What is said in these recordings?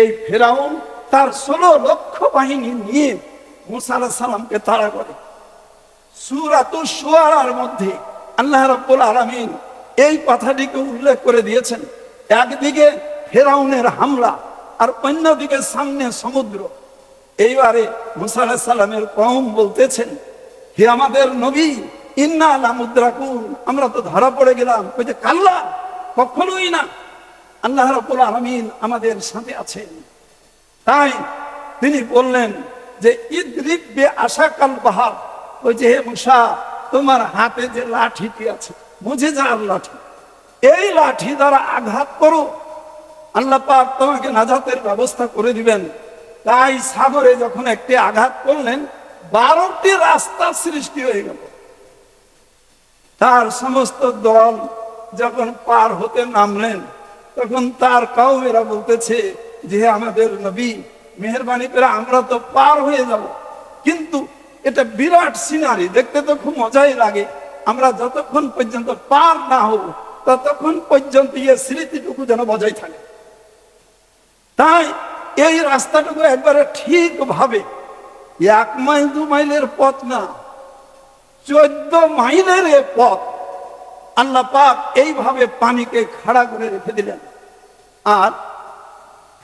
এই ফেরাউন তার ষোলো লক্ষ বাহিনী নিয়ে মুসা আলাহিস সালামকে তাড়া করে। সুরাত সুয়ারার মধ্যে আল্লাহ রাব্বুল আলামিন এই কথাটিকে উল্লেখ করে দিয়েছেন। একদিকে ফেরাউনের হামলা আর অন্যদিকে সামনে সমুদ্র। এইবারে মুসা আলাহিস সালামের কম বলতেছেন, হে আমাদের নবী, ইন্না আলা মুদ্রাকুন আমরা তো ধরা পড়ে গেলাম। ওই যে কাল্লা, কখনোই না। আল্লাহ রাব্বুল আলামিন আমাদের সাথে আছেন। তাই তিনি বললেন যে, ইদ্রিবে আশা কাল বাহার। ওই যে মুসা, তোমার হাতে যে লাঠিটি আছে বুঝে যার লাঠি। এই লাঠি দ্বারা আঘাত করো। আল্লাহ পাক তোমাকে নাজাতের ব্যবস্থা করে দিবেন। তাই সাগরে যখন একটি আঘাত করলেন, বারোটি রাস্তা সৃষ্টি হয়ে গেল। তার সমস্ত দল যখন পার হতে নামলেন তখন তার কাউমেরা বলতেছে যে আমাদের নবী, মেহরবানি করে আমরা তো পার হয়ে যাব। কিন্তু এটা বিরাট সিনারি, দেখতে তো খুব মজাই লাগে। আমরা যতক্ষণ পর্যন্ত পার না হব, ততক্ষণ পর্যন্ত ইয়ে স্মৃতিটুকু যেন বজায় থাকে। তাই এই রাস্তাটুকু একবারে ঠিকভাবে এক মাইল, দু মাইলের পথ না, চোদ্দ মাইলের পথ আল্লাহ পাক এইভাবে পানিকে খাড়া করে রেখে দিলেন। আর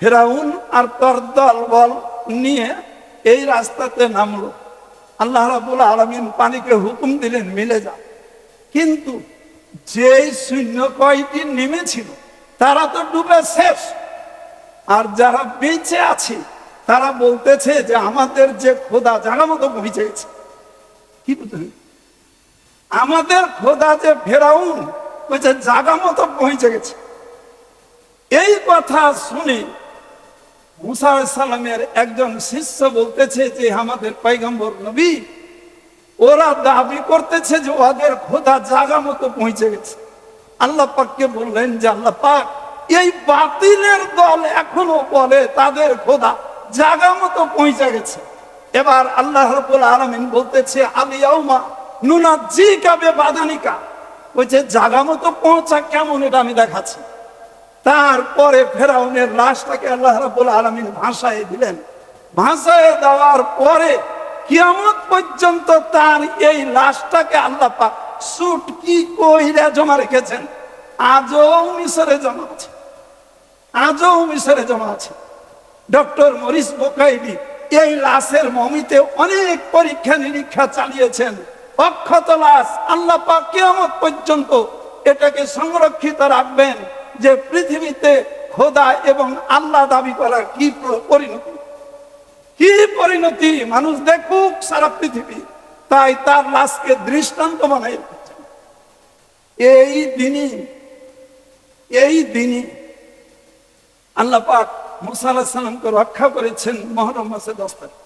ফেরাউন আর তর দল বল নিয়ে এই রাস্তাতে নামলো। আল্লাহ রাবুল আলমিন পানিকে হুকুম দিলেন, মিলে যা। কিন্তু যে শূন্য কয়টি নেমেছিল, তারা তো ডুবে শেষ। আর যারা বেঁচে আছে, তারা বলতেছে যে আমাদের যে খোদা জায়গা মতো পৌঁছে গেছে কি বুঝলেন আমাদের খোদা যে ফেরাউন বলছে জাগা মতো পৌঁছে গেছে এই কথা শুনে মুসা সালামের একজন শিষ্য বলতেছে যে, আমাদের পাইগম্বর নবী, ওরা দাবি করতেছে যে ওদের খোদা জাগা মতো পৌঁছে গেছে। আল্লাহ পাককে বললেন যে, আল্লাহ পাক, এই বাতিলের দল এখনও বলে তাদের খোদা জাগা মতো পৌঁছে গেছে। এবার আল্লাহ রবুল আলমিন বলতেছে আলিয়াউমা নুনা জি কাবে বাদানিকা বলছে, জাগা মতো পৌঁছা কেমন এটা আমি দেখাচ্ছি। তারপরে ফেরাউনের লাশটাকে আল্লাহ রাবুল আলমিন ভাষায় দিলেন। ভাষায় দেওয়ার পরে কিয়ামত পর্যন্ত তার এই লাশটাকে আল্লাহ পাক কইরা জমা রেখেছেন? আজও মিশরে জমা আছে। আজও মিশরে জমা আছে। ডক্টর মরিস বোকাইলি এই লাশের মমিতে অনেক পরীক্ষা নিরীক্ষা চালিয়েছেন। অক্ষত লাশ আল্লাহ পাক কিয়ামত পর্যন্ত এটাকে সংরক্ষিত রাখবেন। যে পৃথিবীতে খোদা এবং আল্লাহ দাবি করার কি পরিণতি? কি পরিণতি? মানুষ দেখুক সারা পৃথিবী। তাই তার লাশকে দৃষ্টান্ত বানাই এই দিনই এই দিনই আল্লাহ পাক মুসা সালামকে রক্ষা করেছেন মহরম মাসে দশ তারিখ।